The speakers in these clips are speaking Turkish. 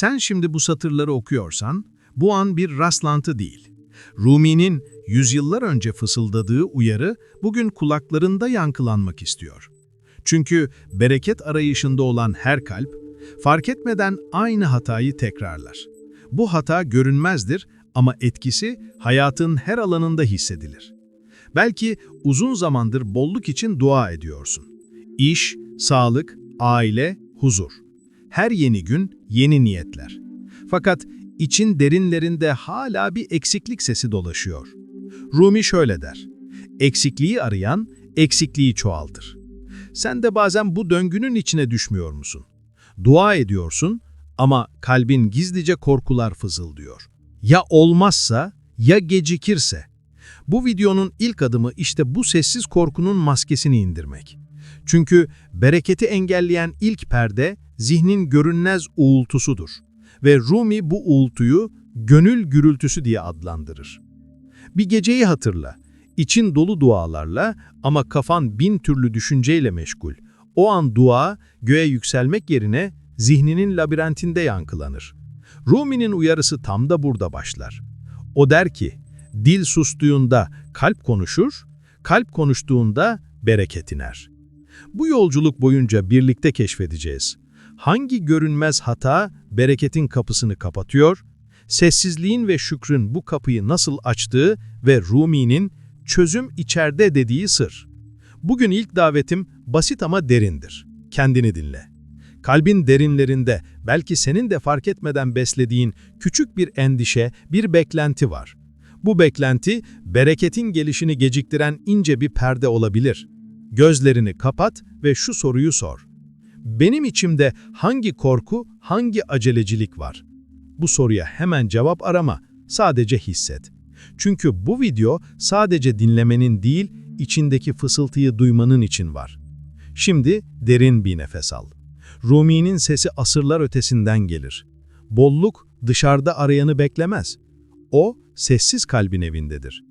Sen şimdi bu satırları okuyorsan, bu an bir rastlantı değil. Rumi'nin yüzyıllar önce fısıldadığı uyarı bugün kulaklarında yankılanmak istiyor. Çünkü bereket arayışında olan her kalp, fark etmeden aynı hatayı tekrarlar. Bu hata görünmezdir ama etkisi hayatın her alanında hissedilir. Belki uzun zamandır bolluk için dua ediyorsun. İş, sağlık, aile, huzur. Her yeni gün yeni niyetler. Fakat için derinlerinde hala bir eksiklik sesi dolaşıyor. Rumi şöyle der. Eksikliği arayan eksikliği çoğaltır. Sen de bazen bu döngünün içine düşmüyor musun? Dua ediyorsun ama kalbin gizlice korkular fızıldıyor. Ya olmazsa, ya gecikirse? Bu videonun ilk adımı işte bu sessiz korkunun maskesini indirmek. Çünkü bereketi engelleyen ilk perde zihnin görünmez uğultusudur. Ve Rumi bu uğultuyu gönül gürültüsü diye adlandırır. Bir geceyi hatırla. İçin dolu dualarla ama kafan bin türlü düşünceyle meşgul. O an dua göğe yükselmek yerine zihninin labirentinde yankılanır. Rumi'nin uyarısı tam da burada başlar. O der ki, dil sustuğunda kalp konuşur, kalp konuştuğunda bereket iner. Bu yolculuk boyunca birlikte keşfedeceğiz. Hangi görünmez hata bereketin kapısını kapatıyor, sessizliğin ve şükrün bu kapıyı nasıl açtığı ve Rumi'nin çözüm içeride dediği sır. Bugün ilk davetim basit ama derindir. Kendini dinle. Kalbin derinlerinde belki senin de fark etmeden beslediğin küçük bir endişe, bir beklenti var. Bu beklenti, bereketin gelişini geciktiren ince bir perde olabilir. Gözlerini kapat ve şu soruyu sor. Benim içimde hangi korku, hangi acelecilik var? Bu soruya hemen cevap arama, sadece hisset. Çünkü bu video sadece dinlemenin değil, içindeki fısıltıyı duymanın için var. Şimdi derin bir nefes al. Rumi'nin sesi asırlar ötesinden gelir. Bolluk dışarıda arayanı beklemez. O, sessiz kalbin evindedir.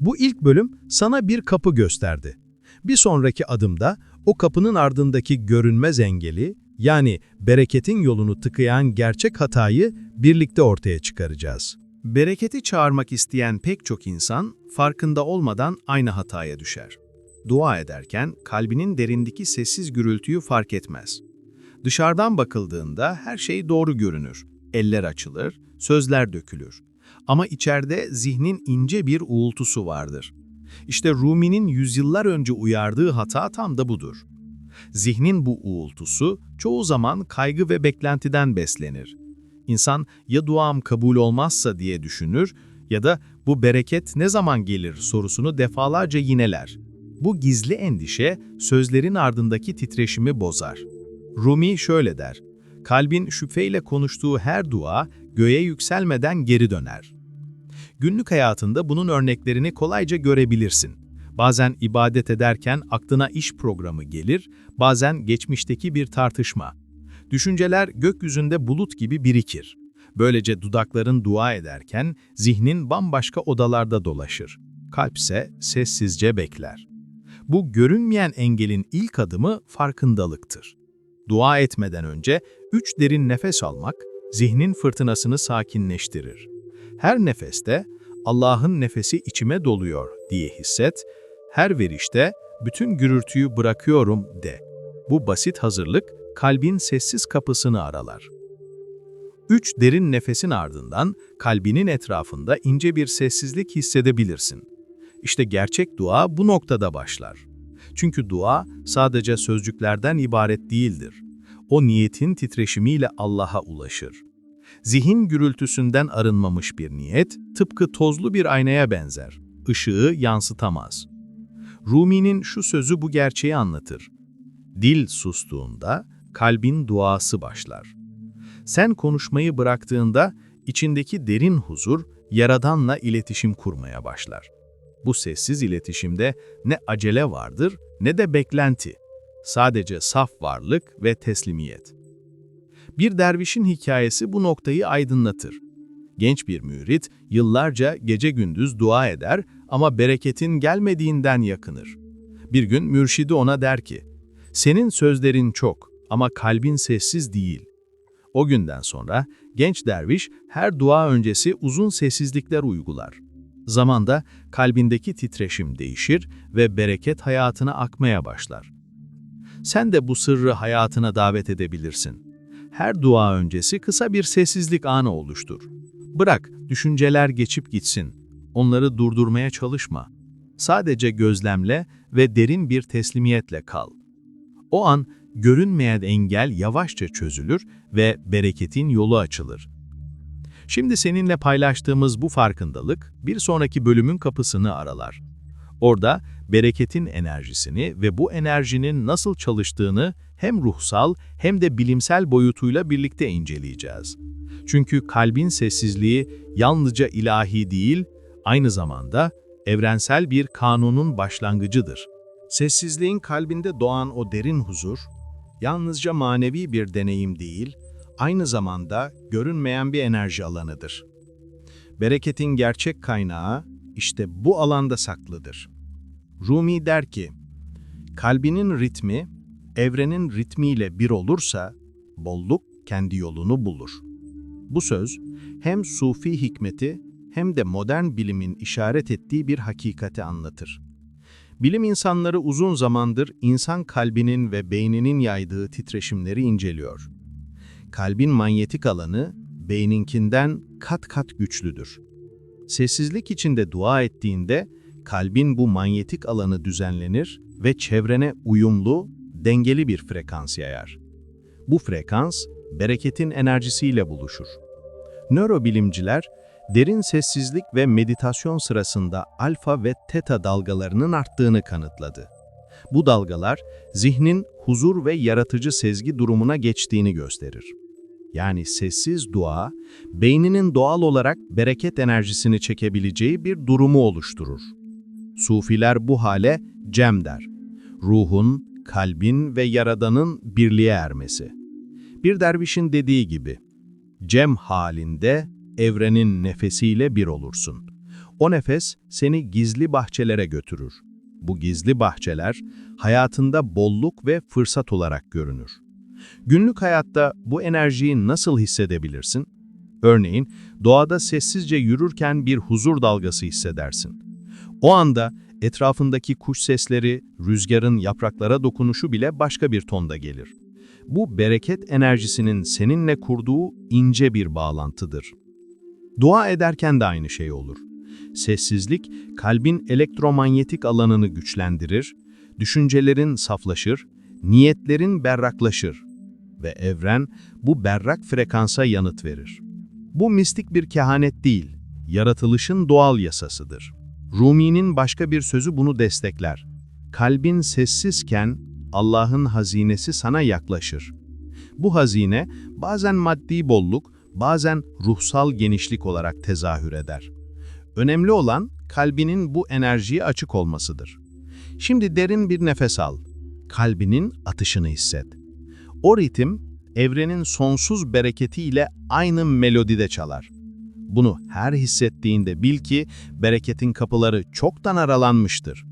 Bu ilk bölüm sana bir kapı gösterdi. Bir sonraki adımda o kapının ardındaki görünmez engeli, yani bereketin yolunu tıkayan gerçek hatayı birlikte ortaya çıkaracağız. Bereketi çağırmak isteyen pek çok insan farkında olmadan aynı hataya düşer. Dua ederken kalbinin derindeki sessiz gürültüyü fark etmez. Dışarıdan bakıldığında her şey doğru görünür. Eller açılır, sözler dökülür. Ama içeride zihnin ince bir uğultusu vardır. İşte Rumi'nin yüzyıllar önce uyardığı hata tam da budur. Zihnin bu uğultusu çoğu zaman kaygı ve beklentiden beslenir. İnsan ya duam kabul olmazsa diye düşünür ya da bu bereket ne zaman gelir sorusunu defalarca yineler. Bu gizli endişe sözlerin ardındaki titreşimi bozar. Rumi şöyle der, kalbin şüpheyle konuştuğu her dua göğe yükselmeden geri döner. Günlük hayatında bunun örneklerini kolayca görebilirsin. Bazen ibadet ederken aklına iş programı gelir, bazen geçmişteki bir tartışma. Düşünceler gökyüzünde bulut gibi birikir. Böylece dudakların dua ederken zihnin bambaşka odalarda dolaşır. Kalpse sessizce bekler. Bu görünmeyen engelin ilk adımı farkındalıktır. Dua etmeden önce üç derin nefes almak, zihnin fırtınasını sakinleştirir. Her nefeste Allah'ın nefesi içime doluyor diye hisset, her verişte bütün gürültüyü bırakıyorum de. Bu basit hazırlık kalbin sessiz kapısını aralar. Üç derin nefesin ardından kalbinin etrafında ince bir sessizlik hissedebilirsin. İşte gerçek dua bu noktada başlar. Çünkü dua sadece sözcüklerden ibaret değildir. O niyetin titreşimiyle Allah'a ulaşır. Zihin gürültüsünden arınmamış bir niyet, tıpkı tozlu bir aynaya benzer. Işığı yansıtamaz. Rumi'nin şu sözü bu gerçeği anlatır. Dil sustuğunda kalbin duası başlar. Sen konuşmayı bıraktığında içindeki derin huzur Yaradan'la iletişim kurmaya başlar. Bu sessiz iletişimde ne acele vardır ne de beklenti. Sadece saf varlık ve teslimiyet. Bir dervişin hikayesi bu noktayı aydınlatır. Genç bir mürit yıllarca gece gündüz dua eder ama bereketin gelmediğinden yakınır. Bir gün mürşidi ona der ki, senin sözlerin çok ama kalbin sessiz değil. O günden sonra genç derviş her dua öncesi uzun sessizlikler uygular. Zamanda kalbindeki titreşim değişir ve bereket hayatına akmaya başlar. Sen de bu sırrı hayatına davet edebilirsin. Her dua öncesi kısa bir sessizlik anı oluştur. Bırak düşünceler geçip gitsin. Onları durdurmaya çalışma. Sadece gözlemle ve derin bir teslimiyetle kal. O an görünmeyen engel yavaşça çözülür ve bereketin yolu açılır. Şimdi seninle paylaştığımız bu farkındalık bir sonraki bölümün kapısını aralar. Orada bereketin enerjisini ve bu enerjinin nasıl çalıştığını hem ruhsal hem de bilimsel boyutuyla birlikte inceleyeceğiz. Çünkü kalbin sessizliği yalnızca ilahi değil, aynı zamanda evrensel bir kanunun başlangıcıdır. Sessizliğin kalbinde doğan o derin huzur, yalnızca manevi bir deneyim değil, aynı zamanda görünmeyen bir enerji alanıdır. Bereketin gerçek kaynağı işte bu alanda saklıdır. Rumi der ki, kalbinin ritmi, evrenin ritmiyle bir olursa, bolluk kendi yolunu bulur. Bu söz, hem sufi hikmeti hem de modern bilimin işaret ettiği bir hakikati anlatır. Bilim insanları uzun zamandır insan kalbinin ve beyninin yaydığı titreşimleri inceliyor. Kalbin manyetik alanı, beyninkinden kat kat güçlüdür. Sessizlik içinde dua ettiğinde, kalbin bu manyetik alanı düzenlenir ve çevrene uyumlu, dengeli bir frekans yayar. Bu frekans, bereketin enerjisiyle buluşur. Nörobilimciler, derin sessizlik ve meditasyon sırasında alfa ve teta dalgalarının arttığını kanıtladı. Bu dalgalar, zihnin huzur ve yaratıcı sezgi durumuna geçtiğini gösterir. Yani sessiz dua, beyninin doğal olarak bereket enerjisini çekebileceği bir durumu oluşturur. Sufiler bu hale cem der. Ruhun, kalbin ve yaradanın birliğe ermesi. Bir dervişin dediği gibi, cem halinde evrenin nefesiyle bir olursun. O nefes seni gizli bahçelere götürür. Bu gizli bahçeler hayatında bolluk ve fırsat olarak görünür. Günlük hayatta bu enerjiyi nasıl hissedebilirsin? Örneğin doğada sessizce yürürken bir huzur dalgası hissedersin. O anda etrafındaki kuş sesleri, rüzgarın yapraklara dokunuşu bile başka bir tonda gelir. Bu bereket enerjisinin seninle kurduğu ince bir bağlantıdır. Dua ederken de aynı şey olur. Sessizlik, kalbin elektromanyetik alanını güçlendirir, düşüncelerin saflaşır, niyetlerin berraklaşır ve evren bu berrak frekansa yanıt verir. Bu mistik bir kehanet değil, yaratılışın doğal yasasıdır. Rumi'nin başka bir sözü bunu destekler. Kalbin sessizken Allah'ın hazinesi sana yaklaşır. Bu hazine bazen maddi bolluk, bazen ruhsal genişlik olarak tezahür eder. Önemli olan kalbinin bu enerjiye açık olmasıdır. Şimdi derin bir nefes al. Kalbinin atışını hisset. O ritim evrenin sonsuz bereketiyle aynı melodide çalar. Bunu her hissettiğinde bil ki bereketin kapıları çoktan aralanmıştır.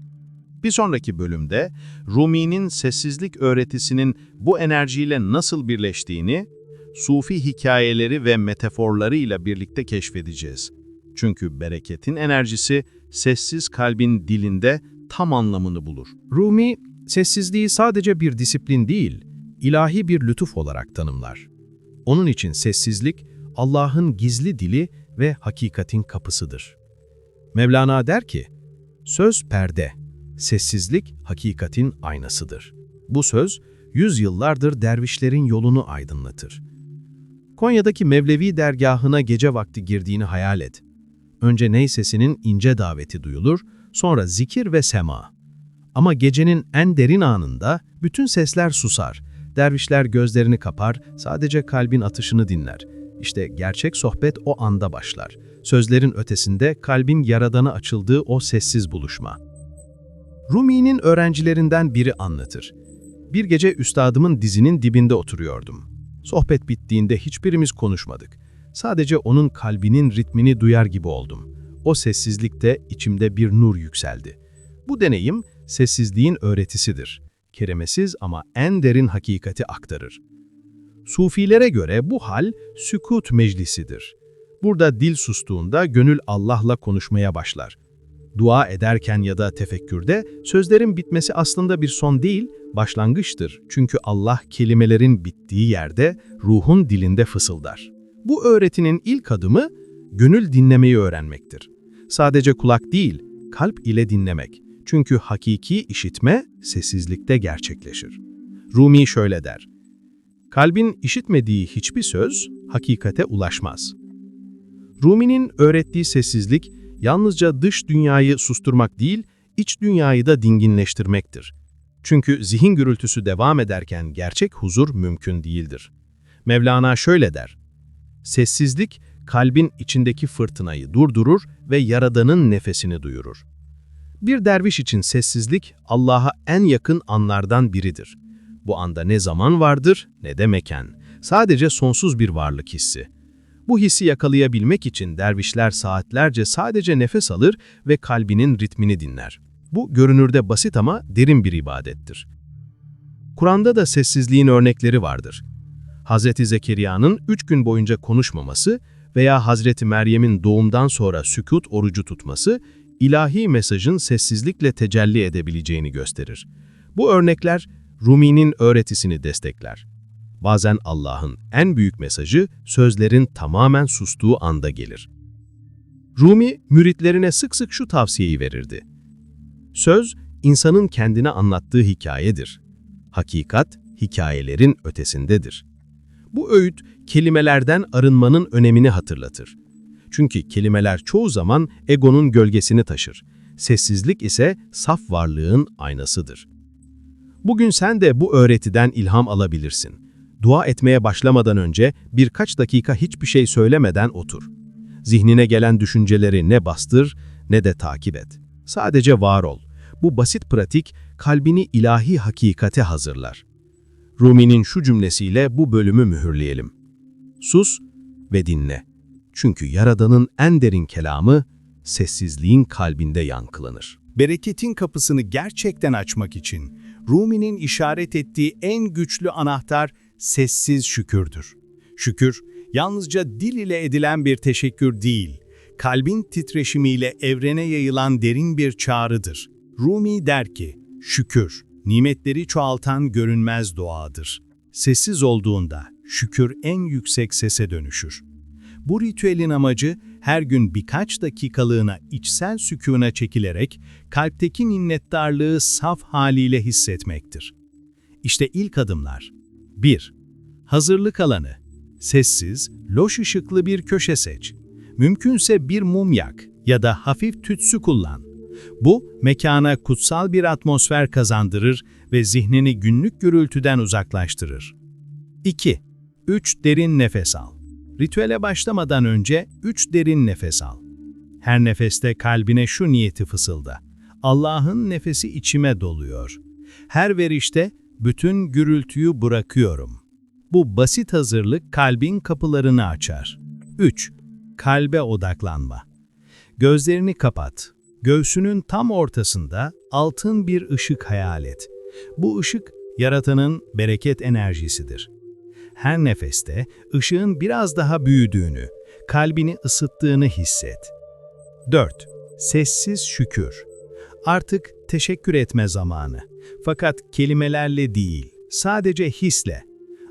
Bir sonraki bölümde Rumi'nin sessizlik öğretisinin bu enerjiyle nasıl birleştiğini, sufi hikayeleri ve metaforlarıyla birlikte keşfedeceğiz. Çünkü bereketin enerjisi sessiz kalbin dilinde tam anlamını bulur. Rumi, sessizliği sadece bir disiplin değil, ilahi bir lütuf olarak tanımlar. Onun için sessizlik, Allah'ın gizli dili ve hakikatin kapısıdır. Mevlana der ki, söz perde, sessizlik hakikatin aynasıdır. Bu söz, yüzyıllardır dervişlerin yolunu aydınlatır. Konya'daki Mevlevi dergahına gece vakti girdiğini hayal et. Önce ney sesinin ince daveti duyulur, sonra zikir ve sema. Ama gecenin en derin anında bütün sesler susar. Dervişler gözlerini kapar, sadece kalbin atışını dinler. İşte gerçek sohbet o anda başlar. Sözlerin ötesinde kalbin yaradana açıldığı o sessiz buluşma. Rumi'nin öğrencilerinden biri anlatır. Bir gece üstadımın dizinin dibinde oturuyordum. Sohbet bittiğinde hiçbirimiz konuşmadık. Sadece onun kalbinin ritmini duyar gibi oldum. O sessizlikte içimde bir nur yükseldi. Bu deneyim sessizliğin öğretisidir. Keremesiz ama en derin hakikati aktarır. Sufilere göre bu hal sükut meclisidir. Burada dil sustuğunda gönül Allah'la konuşmaya başlar. Dua ederken ya da tefekkürde sözlerin bitmesi aslında bir son değil, başlangıçtır. Çünkü Allah kelimelerin bittiği yerde ruhun dilinde fısıldar. Bu öğretinin ilk adımı gönül dinlemeyi öğrenmektir. Sadece kulak değil, kalp ile dinlemek. Çünkü hakiki işitme sessizlikte gerçekleşir. Rumi şöyle der. Kalbin işitmediği hiçbir söz hakikate ulaşmaz. Rumi'nin öğrettiği sessizlik yalnızca dış dünyayı susturmak değil, iç dünyayı da dinginleştirmektir. Çünkü zihin gürültüsü devam ederken gerçek huzur mümkün değildir. Mevlana şöyle der. Sessizlik kalbin içindeki fırtınayı durdurur ve Yaradan'ın nefesini duyurur. Bir derviş için sessizlik Allah'a en yakın anlardan biridir. Bu anda ne zaman vardır ne de mekan. Sadece sonsuz bir varlık hissi. Bu hissi yakalayabilmek için dervişler saatlerce sadece nefes alır ve kalbinin ritmini dinler. Bu görünürde basit ama derin bir ibadettir. Kur'an'da da sessizliğin örnekleri vardır. Hz. Zekeriya'nın üç gün boyunca konuşmaması veya Hazreti Meryem'in doğumdan sonra sükut orucu tutması, ilahi mesajın sessizlikle tecelli edebileceğini gösterir. Bu örnekler Rumi'nin öğretisini destekler. Bazen Allah'ın en büyük mesajı sözlerin tamamen sustuğu anda gelir. Rumi, müritlerine sık sık şu tavsiyeyi verirdi. Söz, insanın kendine anlattığı hikayedir. Hakikat, hikayelerin ötesindedir. Bu öğüt, kelimelerden arınmanın önemini hatırlatır. Çünkü kelimeler çoğu zaman egonun gölgesini taşır. Sessizlik ise saf varlığın aynasıdır. Bugün sen de bu öğretiden ilham alabilirsin. Dua etmeye başlamadan önce birkaç dakika hiçbir şey söylemeden otur. Zihnine gelen düşünceleri ne bastır ne de takip et. Sadece var ol. Bu basit pratik kalbini ilahi hakikate hazırlar. Rumi'nin şu cümlesiyle bu bölümü mühürleyelim. Sus ve dinle. Çünkü Yaradan'ın en derin kelamı sessizliğin kalbinde yankılanır. Bereketin kapısını gerçekten açmak için Rumi'nin işaret ettiği en güçlü anahtar sessiz şükürdür. Şükür, yalnızca dil ile edilen bir teşekkür değil, kalbin titreşimiyle evrene yayılan derin bir çağrıdır. Rumi der ki, şükür, nimetleri çoğaltan görünmez doğadır. Sessiz olduğunda şükür en yüksek sese dönüşür. Bu ritüelin amacı her gün birkaç dakikalığına içsel sükûna çekilerek kalpteki minnettarlığı saf haliyle hissetmektir. İşte ilk adımlar. 1. Hazırlık alanı. Sessiz, loş ışıklı bir köşe seç. Mümkünse bir mum yak ya da hafif tütsü kullan. Bu, mekana kutsal bir atmosfer kazandırır ve zihnini günlük gürültüden uzaklaştırır. 2. 3 derin nefes al. Ritüele başlamadan önce 3 derin nefes al. Her nefeste kalbine şu niyeti fısılda. Allah'ın nefesi içime doluyor. Her verişte bütün gürültüyü bırakıyorum. Bu basit hazırlık kalbin kapılarını açar. 3. Kalbe odaklanma. Gözlerini kapat. Göğsünün tam ortasında altın bir ışık hayal et. Bu ışık, yaratanın bereket enerjisidir. Her nefeste ışığın biraz daha büyüdüğünü, kalbini ısıttığını hisset. 4. Sessiz şükür. Artık teşekkür etme zamanı. Fakat kelimelerle değil, sadece hisle.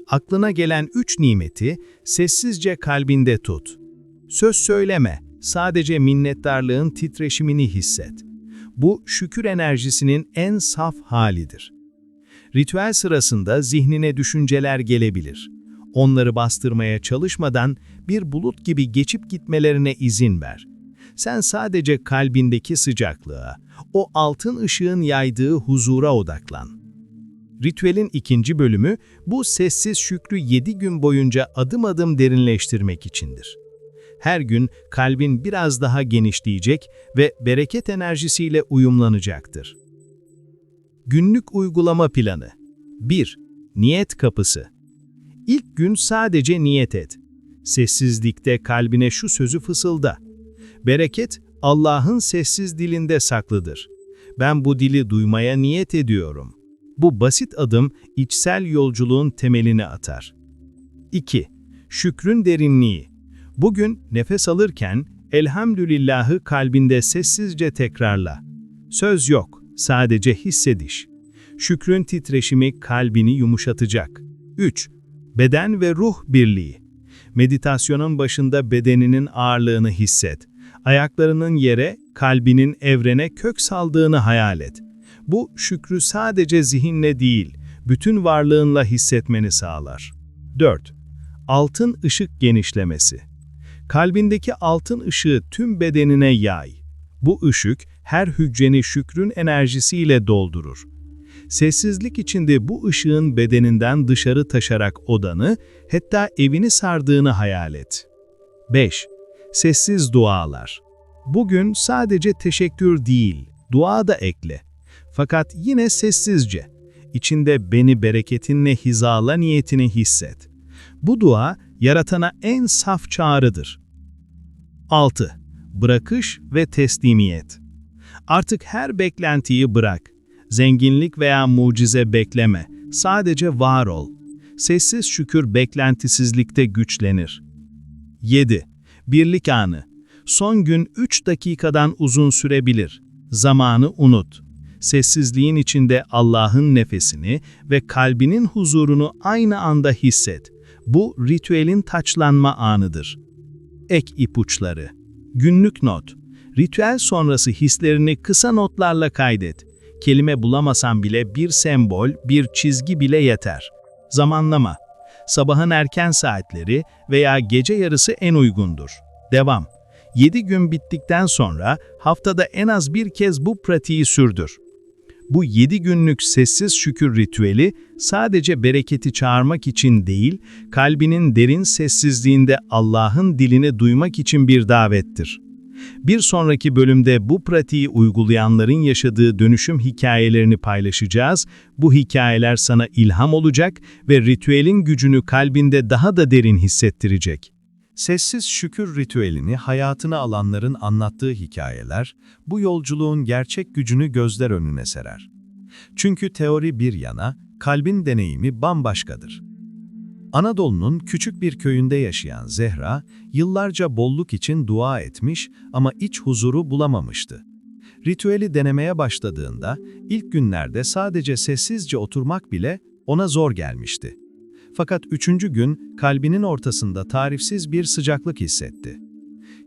Aklına gelen üç nimeti sessizce kalbinde tut. Söz söyleme, sadece minnettarlığın titreşimini hisset. Bu şükür enerjisinin en saf halidir. Ritüel sırasında zihnine düşünceler gelebilir. Onları bastırmaya çalışmadan bir bulut gibi geçip gitmelerine izin ver. Sen sadece kalbindeki sıcaklığa, o altın ışığın yaydığı huzura odaklan. Ritüelin ikinci bölümü bu sessiz şükrü 7 gün boyunca adım adım derinleştirmek içindir. Her gün kalbin biraz daha genişleyecek ve bereket enerjisiyle uyumlanacaktır. Günlük uygulama planı 1. Niyet kapısı İlk gün sadece niyet et. Sessizlikte kalbine şu sözü fısılda. Bereket Allah'ın sessiz dilinde saklıdır. Ben bu dili duymaya niyet ediyorum. Bu basit adım içsel yolculuğun temelini atar. 2. Şükrün derinliği. Bugün nefes alırken elhamdülillahı kalbinde sessizce tekrarla. Söz yok, sadece hissediş. Şükrün titreşimi kalbini yumuşatacak. 3. Beden ve ruh birliği. Meditasyonun başında bedeninin ağırlığını hisset. Ayaklarının yere, kalbinin evrene kök saldığını hayal et. Bu şükrü sadece zihinle değil, bütün varlığınla hissetmeni sağlar. 4. Altın ışık genişlemesi. Kalbindeki altın ışığı tüm bedenine yay. Bu ışık her hücreni şükrün enerjisiyle doldurur. Sessizlik içinde bu ışığın bedeninden dışarı taşarak odanı, hatta evini sardığını hayal et. 5. Sessiz dualar. Bugün sadece teşekkür değil, dua da ekle. Fakat yine sessizce. İçinde beni bereketinle hizala niyetini hisset. Bu dua, yaratana en saf çağrıdır. 6. Bırakış ve teslimiyet. Artık her beklentiyi bırak. Zenginlik veya mucize bekleme. Sadece var ol. Sessiz şükür beklentisizlikte güçlenir. 7. Birlik anı. Son gün 3 dakikadan uzun sürebilir. Zamanı unut. Sessizliğin içinde Allah'ın nefesini ve kalbinin huzurunu aynı anda hisset. Bu ritüelin taçlanma anıdır. Ek ipuçları. Günlük not. Ritüel sonrası hislerini kısa notlarla kaydet. Kelime bulamasan bile bir sembol, bir çizgi bile yeter. Zamanlama. Sabahın erken saatleri veya gece yarısı en uygundur. Devam. 7 gün bittikten sonra haftada en az bir kez bu pratiği sürdür. Bu 7 günlük sessiz şükür ritüeli sadece bereketi çağırmak için değil, kalbinin derin sessizliğinde Allah'ın dilini duymak için bir davettir. Bir sonraki bölümde bu pratiği uygulayanların yaşadığı dönüşüm hikayelerini paylaşacağız. Bu hikayeler sana ilham olacak ve ritüelin gücünü kalbinde daha da derin hissettirecek. Sessiz şükür ritüelini hayatına alanların anlattığı hikayeler, bu yolculuğun gerçek gücünü gözler önüne serer. Çünkü teori bir yana, kalbin deneyimi bambaşkadır. Anadolu'nun küçük bir köyünde yaşayan Zehra, yıllarca bolluk için dua etmiş ama iç huzuru bulamamıştı. Ritüeli denemeye başladığında, ilk günlerde sadece sessizce oturmak bile ona zor gelmişti. Fakat üçüncü gün kalbinin ortasında tarifsiz bir sıcaklık hissetti.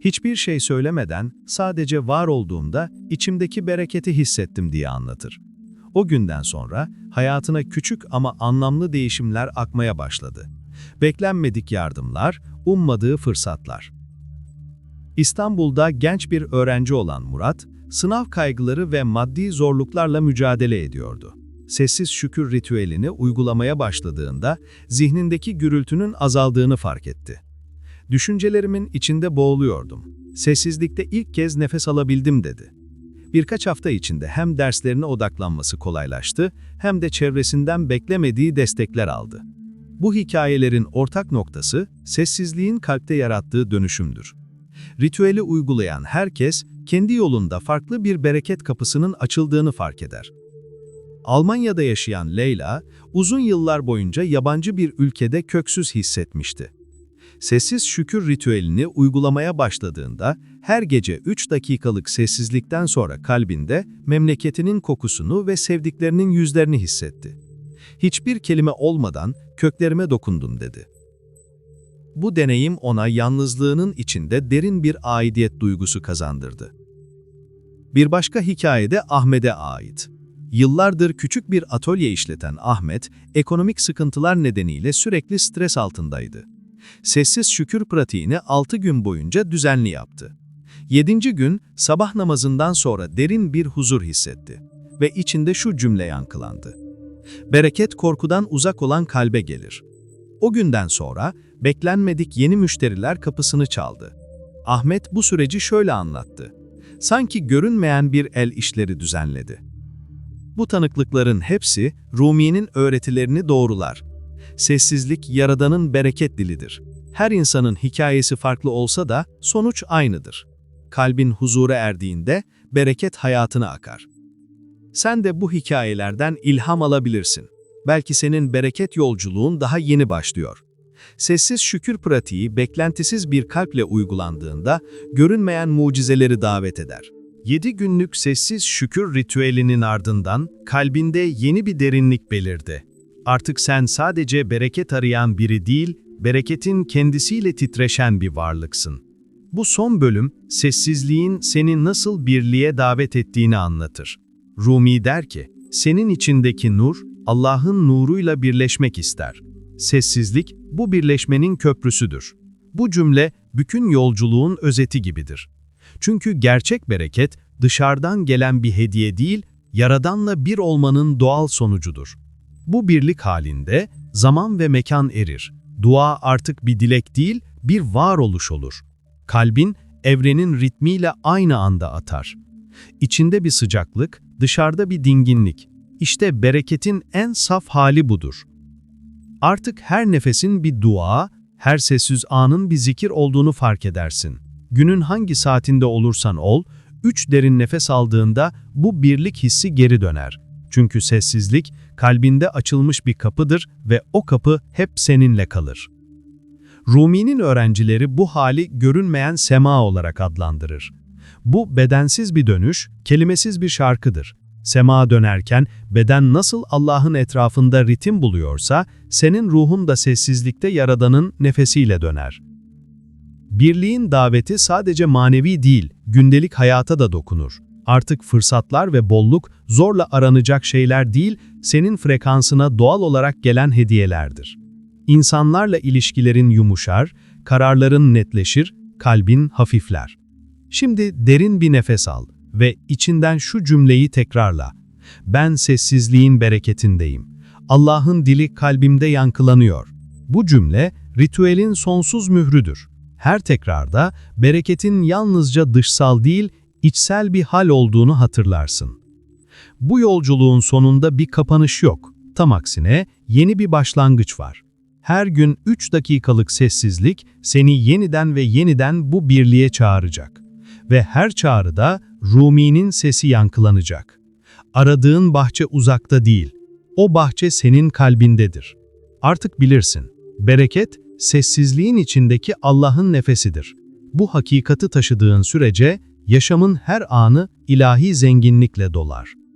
Hiçbir şey söylemeden sadece var olduğumda içimdeki bereketi hissettim diye anlatır. O günden sonra hayatına küçük ama anlamlı değişimler akmaya başladı. Beklenmedik yardımlar, ummadığı fırsatlar. İstanbul'da genç bir öğrenci olan Murat, sınav kaygıları ve maddi zorluklarla mücadele ediyordu. Sessiz şükür ritüelini uygulamaya başladığında zihnindeki gürültünün azaldığını fark etti. Düşüncelerimin içinde boğuluyordum. Sessizlikte ilk kez nefes alabildim dedi. Birkaç hafta içinde hem derslerine odaklanması kolaylaştı hem de çevresinden beklemediği destekler aldı. Bu hikayelerin ortak noktası sessizliğin kalpte yarattığı dönüşümdür. Ritüeli uygulayan herkes kendi yolunda farklı bir bereket kapısının açıldığını fark eder. Almanya'da yaşayan Leyla, uzun yıllar boyunca yabancı bir ülkede köksüz hissetmişti. Sessiz şükür ritüelini uygulamaya başladığında, her gece 3 dakikalık sessizlikten sonra kalbinde memleketinin kokusunu ve sevdiklerinin yüzlerini hissetti. Hiçbir kelime olmadan köklerime dokundum dedi. Bu deneyim ona yalnızlığının içinde derin bir aidiyet duygusu kazandırdı. Bir başka hikayede Ahmet'e ait. Yıllardır küçük bir atölye işleten Ahmet, ekonomik sıkıntılar nedeniyle sürekli stres altındaydı. Sessiz şükür pratiğini 6 gün boyunca düzenli yaptı. 7. gün sabah namazından sonra derin bir huzur hissetti ve içinde şu cümle yankılandı. Bereket korkudan uzak olan kalbe gelir. O günden sonra beklenmedik yeni müşteriler kapısını çaldı. Ahmet bu süreci şöyle anlattı. Sanki görünmeyen bir el işleri düzenledi. Bu tanıklıkların hepsi Rumi'nin öğretilerini doğrular. Sessizlik Yaradan'ın bereket dilidir. Her insanın hikayesi farklı olsa da sonuç aynıdır. Kalbin huzura erdiğinde bereket hayatına akar. Sen de bu hikayelerden ilham alabilirsin. Belki senin bereket yolculuğun daha yeni başlıyor. Sessiz şükür pratiği beklentisiz bir kalple uygulandığında görünmeyen mucizeleri davet eder. 7 günlük sessiz şükür ritüelinin ardından kalbinde yeni bir derinlik belirdi. Artık sen sadece bereket arayan biri değil, bereketin kendisiyle titreşen bir varlıksın. Bu son bölüm, sessizliğin seni nasıl birliğe davet ettiğini anlatır. Rumi der ki, senin içindeki nur, Allah'ın nuruyla birleşmek ister. Sessizlik, bu birleşmenin köprüsüdür. Bu cümle, bütün yolculuğun özeti gibidir. Çünkü gerçek bereket, dışarıdan gelen bir hediye değil, Yaradanla bir olmanın doğal sonucudur. Bu birlik halinde, zaman ve mekan erir. Dua artık bir dilek değil, bir varoluş olur. Kalbin, evrenin ritmiyle aynı anda atar. İçinde bir sıcaklık, dışarıda bir dinginlik. İşte bereketin en saf hali budur. Artık her nefesin bir dua, her sessiz anın bir zikir olduğunu fark edersin. Günün hangi saatinde olursan ol, üç derin nefes aldığında bu birlik hissi geri döner. Çünkü sessizlik, kalbinde açılmış bir kapıdır ve o kapı hep seninle kalır. Rumi'nin öğrencileri bu hali görünmeyen sema olarak adlandırır. Bu bedensiz bir dönüş, kelimesiz bir şarkıdır. Sema dönerken beden nasıl Allah'ın etrafında ritim buluyorsa, senin ruhun da sessizlikte Yaradan'ın nefesiyle döner. Birliğin daveti sadece manevi değil, gündelik hayata da dokunur. Artık fırsatlar ve bolluk zorla aranacak şeyler değil, senin frekansına doğal olarak gelen hediyelerdir. İnsanlarla ilişkilerin yumuşar, kararların netleşir, kalbin hafifler. Şimdi derin bir nefes al ve içinden şu cümleyi tekrarla. Ben sessizliğin bereketindeyim. Allah'ın dili kalbimde yankılanıyor. Bu cümle ritüelin sonsuz mührüdür. Her tekrarda bereketin yalnızca dışsal değil, içsel bir hal olduğunu hatırlarsın. Bu yolculuğun sonunda bir kapanış yok. Tam aksine yeni bir başlangıç var. Her gün 3 dakikalık sessizlik seni yeniden ve yeniden bu birliğe çağıracak. Ve her çağrıda Rumi'nin sesi yankılanacak. Aradığın bahçe uzakta değil. O bahçe senin kalbindedir. Artık bilirsin. Bereket, sessizliğin içindeki Allah'ın nefesidir. Bu hakikati taşıdığın sürece yaşamın her anı ilahi zenginlikle dolar.